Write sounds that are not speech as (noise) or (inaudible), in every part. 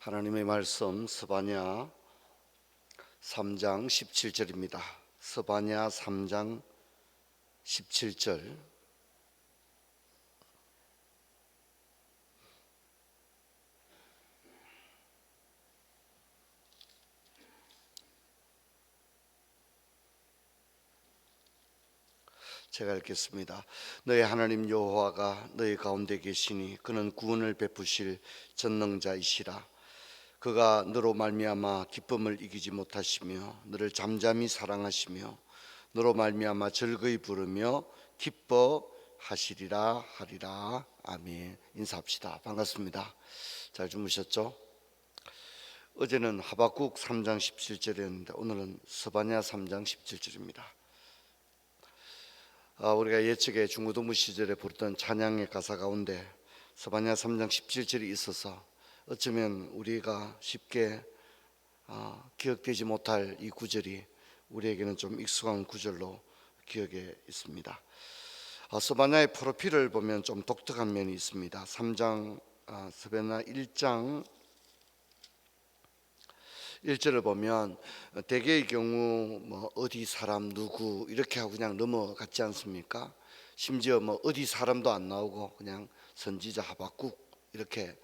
하나님의 말씀 스바냐 3장 17절입니다. 스바냐 3장 17절 제가 읽겠습니다. 너희 하나님 여호와가 너희 가운데 계시니 그는 구원을 베푸실 전능자이시라. 그가 너로 말미암아 기쁨을 이기지 못하시며 너를 잠잠히 사랑하시며 너로 말미암아 즐거이 부르며 기뻐하시리라 하리라. 아멘. 인사합시다. 반갑습니다. 잘 주무셨죠? 어제는 하박국 3장 17절이었는데 오늘은 스바냐 3장 17절입니다. 아, 우리가 예측에 중고등부 시절에 부르던 찬양의 가사 가운데 스바냐 3장 17절이 있어서 어쩌면 우리가 쉽게 아, 기억되지 못할 이 구절이 우리에게는 좀 익숙한 구절로 기억에 있습니다. 아, 스바냐의 프로필을 보면 좀 독특한 면이 있습니다. 3장 아, 스바냐 1장 1절을 보면 대개의 경우 뭐 어디 사람 누구 이렇게 하고 그냥 넘어갔지 않습니까? 심지어 뭐 어디 사람도 안 나오고 그냥 선지자 하박국 이렇게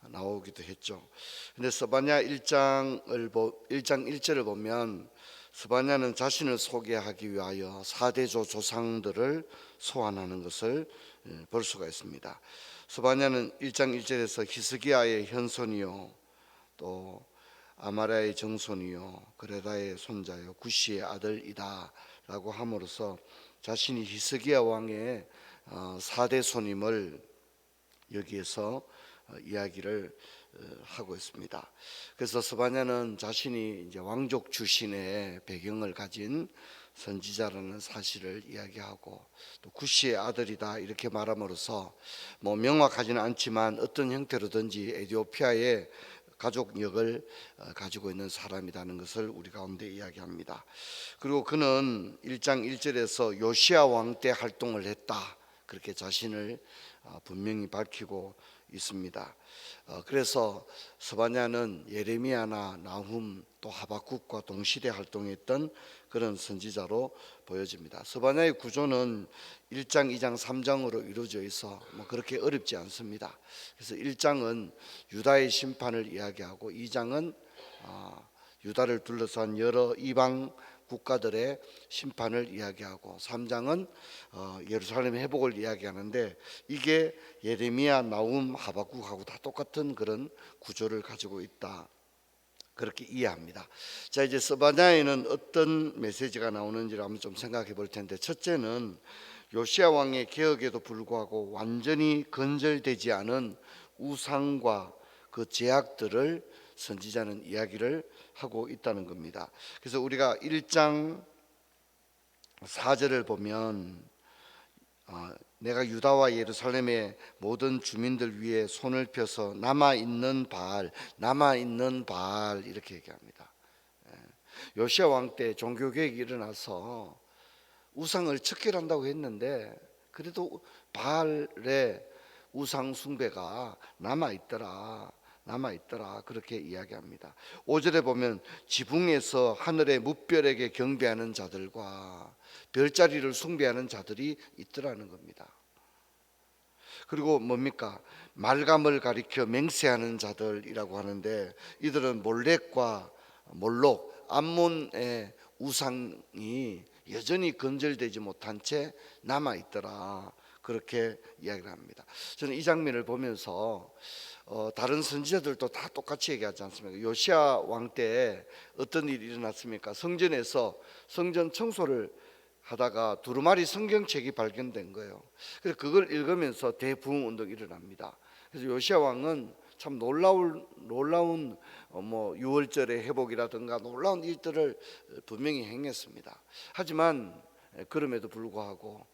나오기도 했죠. 근데 스바냐 1장을 보 1장 1절을 보면 스바냐는 자신을 소개하기 위하여 사대조 조상들을 소환하는 것을 예, 볼 수가 있습니다. 스바냐는 1장 1절에서 히스기야의 현손이요 또 아마라의 정손이요 그레다의 손자요 구시의 아들이다라고 함으로써 자신이 히스기야 왕의 어, 사대 손임을 여기에서 어, 이야기를 어, 하고 있습니다. 그래서 스바냐는 자신이 이제 왕족 출신의 배경을 가진 선지자라는 사실을 이야기하고 또 구시의 아들이다 이렇게 말함으로써 뭐 명확하지는 않지만 어떤 형태로든지 에디오피아의 가족력을 어, 가지고 있는 사람이라는 것을 우리 가운데 이야기합니다. 그리고 그는 1장 1절에서 요시아 왕 때 활동을 했다. 그렇게 자신을 어, 분명히 밝히고 있습니다. 어, 그래서 스바냐는 예레미야나 나훔 또 하박국과 동시대 활동했던 그런 선지자로 보여집니다. 스바냐의 구조는 1장, 2장, 3장으로 이루어져 있어 뭐 그렇게 어렵지 않습니다. 그래서 1장은 유다의 심판을 이야기하고 2장은 어, 유다를 둘러싼 여러 이방 국가들의 심판을 이야기하고 3장은 어, 예루살렘 회복을 이야기하는데 이게 예레미야, 나움, 하박국하고 다 똑같은 그런 구조를 가지고 있다. 그렇게 이해합니다. 자 이제 스바냐에는 어떤 메시지가 나오는지를 한번 좀 생각해 볼 텐데 첫째는 요시아 왕의 개혁에도 불구하고 완전히 건절되지 않은 우상과 그 제약들을 선지자는 이야기를 하고 있다는 겁니다. 그래서 우리가 1장 4절을 보면 어, 내가 유다와 예루살렘의 모든 주민들 위해 손을 펴서 남아 있는 바알, 남아 있는 바알 이렇게 얘기합니다. 예. 요시아 왕 때 종교 개혁이 일어나서 우상을 척결한다고 했는데 그래도 바알의 우상 숭배가 남아 있더라. 남아 있더라 그렇게 이야기합니다. 5절에 보면 지붕에서 하늘의 무별에게 경배하는 자들과 별자리를 숭배하는 자들이 있더라는 겁니다. 그리고 뭡니까? 말감을 가리켜 맹세하는 자들이라고 하는데 이들은 몰렉과 몰록 암몬의 우상이 여전히 건절되지 못한 채 남아 있더라. 그렇게 이야기를 합니다. 저는 이 장면을 보면서 어, 다른 선지자들도 다 똑같이 얘기하지 않습니까? 요시아 왕 때 어떤 일이 일어났습니까? 성전에서 성전 청소를 하다가 두루마리 성경책이 발견된 거예요. 그래서 그걸 읽으면서 대부흥 운동이 일어납니다. 그래서 요시아 왕은 참 놀라운 놀라운 어, 뭐 유월절의 회복이라든가 놀라운 일들을 분명히 행했습니다. 하지만 그럼에도 불구하고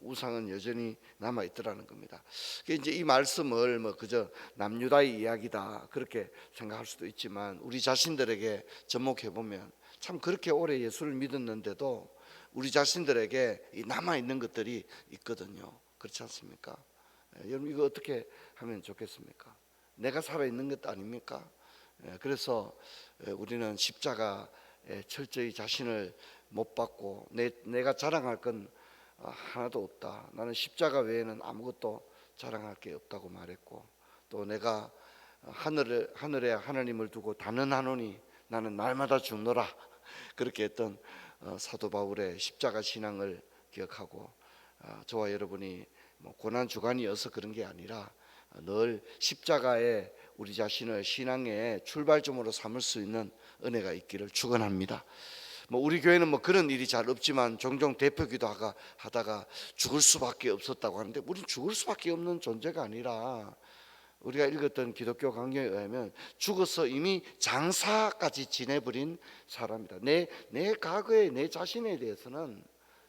우상은 여전히 남아 있더라는 겁니다. 이제 이 말씀을 뭐 그저 남유다의 이야기다 그렇게 생각할 수도 있지만 우리 자신들에게 접목해 보면 참 그렇게 오래 예수를 믿었는데도 우리 자신들에게 이 남아 있는 것들이 있거든요. 그렇지 않습니까? 여러분 이거 어떻게 하면 좋겠습니까? 내가 살아 있는 것 아닙니까? 예, 그래서 예, 우리는 십자가에 철저히 자신을 못 받고 내, 내가 자랑할 건 어, 하나도 없다. 나는 십자가 외에는 아무것도 자랑할 게 없다고 말했고 또 내가 하늘에 하늘에 하나님을 두고 단언하노니 나는 날마다 죽노라 (laughs) 그렇게 했던 어, 사도 바울의 십자가 신앙을 기억하고 아, 저와 여러분이 뭐 고난 주간이어서 그런 게 아니라 늘 십자가에 우리 자신을 신앙의 출발점으로 삼을 수 있는 은혜가 있기를 축원합니다. 뭐 우리 교회는 뭐 그런 일이 잘 없지만 종종 대표기도 하가 하다가 죽을 수밖에 없었다고 하는데 우리는 죽을 수밖에 없는 존재가 아니라 우리가 읽었던 기독교 강령에 의하면 죽어서 이미 장사까지 지내버린 사람이다. 내, 내 과거의 내 자신에 대해서는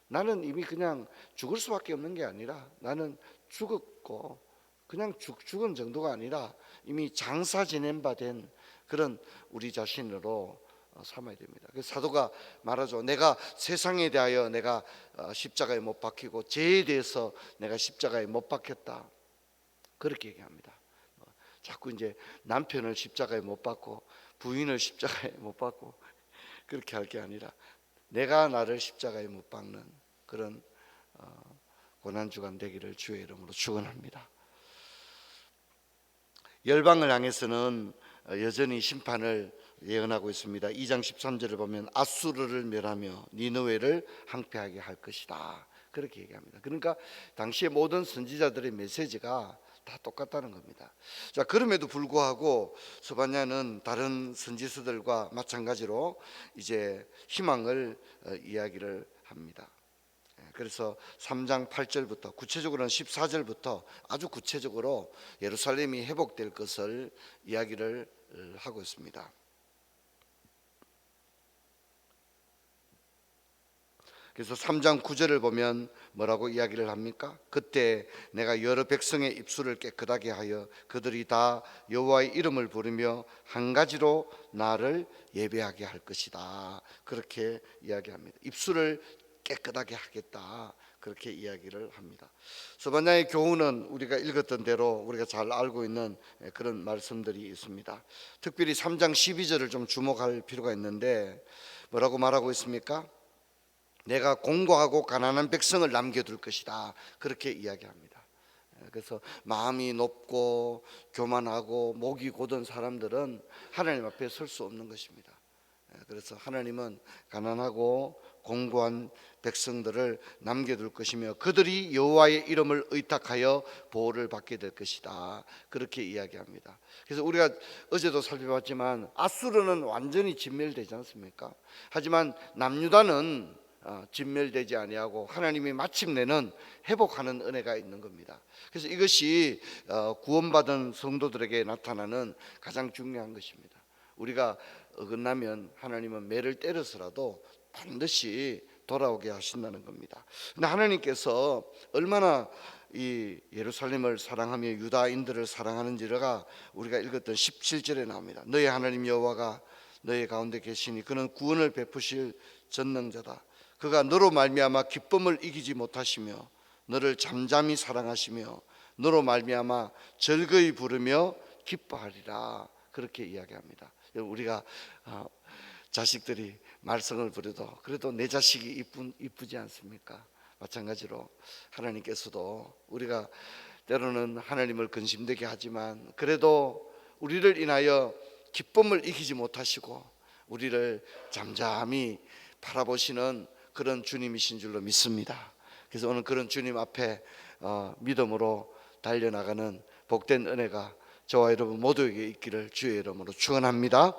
나는 이미 그냥 죽을 수밖에 없는 게 아니라 나는 죽었고 그냥 죽, 죽은 정도가 아니라 이미 장사 지낸 바 된 그런 우리 자신으로 어, 삼아야 됩니다. 그래서 사도가 말하죠. 내가 세상에 대하여 내가 어, 십자가에 못 박히고 죄에 대해서 내가 십자가에 못 박혔다. 그렇게 얘기합니다. 어, 자꾸 이제 남편을 십자가에 못 박고 부인을 십자가에 못 박고 (laughs) 그렇게 할 게 아니라 내가 나를 십자가에 못 박는 그런 어, 고난 주간 되기를 주의 이름으로 축원합니다. 열방을 향해서는 어, 여전히 심판을 예언하고 있습니다. 2장 13절을 보면 아수르를 멸하며 니느웨를 항폐하게 할 것이다. 그렇게 얘기합니다. 그러니까 당시의 모든 선지자들의 메시지가 다 똑같다는 겁니다. 자, 그럼에도 불구하고 스바냐는 다른 선지서들과 마찬가지로 이제 희망을 어, 이야기를 합니다. 예, 그래서 3장 8절부터 구체적으로는 14절부터 아주 구체적으로 예루살렘이 회복될 것을 이야기를 어, 하고 있습니다. 그래서 3장 9절을 보면 뭐라고 이야기를 합니까? 그때 내가 여러 백성의 입술을 깨끗하게 하여 그들이 다 여호와의 이름을 부르며 한 가지로 나를 예배하게 할 것이다. 그렇게 이야기합니다. 입술을 깨끗하게 하겠다. 그렇게 이야기를 합니다. 서반야의 교훈은 우리가 읽었던 대로 우리가 잘 알고 있는 그런 말씀들이 있습니다. 특별히 3장 12절을 좀 주목할 필요가 있는데 뭐라고 말하고 있습니까? 내가 공고하고 가난한 백성을 남겨둘 것이다. 그렇게 이야기합니다. 예, 그래서 마음이 높고 교만하고 목이 고든 사람들은 하나님 앞에 설 수 없는 것입니다. 예, 그래서 하나님은 가난하고 공고한 백성들을 남겨둘 것이며 그들이 여호와의 이름을 의탁하여 보호를 받게 될 것이다. 그렇게 이야기합니다. 그래서 우리가 어제도 살펴봤지만 아수르는 완전히 진멸되지 않습니까? 하지만 남유다는 어, 진멸되지 아니하고 하나님이 마침내는 회복하는 은혜가 있는 겁니다. 그래서 이것이 어, 구원받은 성도들에게 나타나는 가장 중요한 것입니다. 우리가 어긋나면 하나님은 매를 때려서라도 반드시 돌아오게 하신다는 겁니다. 근데 하나님께서 얼마나 이 예루살렘을 사랑하며 유다인들을 사랑하는지가 우리가 읽었던 17절에 나옵니다. 너희 하나님 여호와가 너희 가운데 계시니 그는 구원을 베푸실 전능자다. 그가 너로 말미암아 기쁨을 이기지 못하시며 너를 잠잠히 사랑하시며 너로 말미암아 즐거이 부르며 기뻐하리라 그렇게 이야기합니다. 우리가 어, 자식들이 말썽을 부려도 그래도 내 자식이 이쁜 이쁘지 않습니까? 마찬가지로 하나님께서도 우리가 때로는 하나님을 근심되게 하지만 그래도 우리를 인하여 기쁨을 이기지 못하시고 우리를 잠잠히 바라보시는 그런 주님이신 줄로 믿습니다. 그래서 오늘 그런 주님 앞에 어, 믿음으로 달려나가는 복된 은혜가 저와 여러분 모두에게 있기를 주의 이름으로 축원합니다.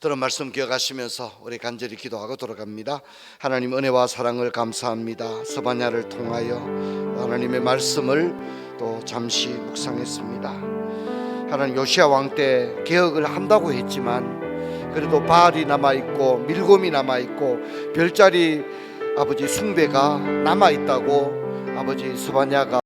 들은 말씀 기억하시면서 우리 간절히 기도하고 돌아갑니다. 하나님 은혜와 사랑을 감사합니다. 서바냐를 통하여 하나님의 말씀을 또 잠시 묵상했습니다. 하나님 요시아 왕 때 개혁을 한다고 했지만 그래도 바알이 남아 있고 밀곰이 남아 있고 별자리 아버지 숭배가 남아 있다고 아버지 수바냐가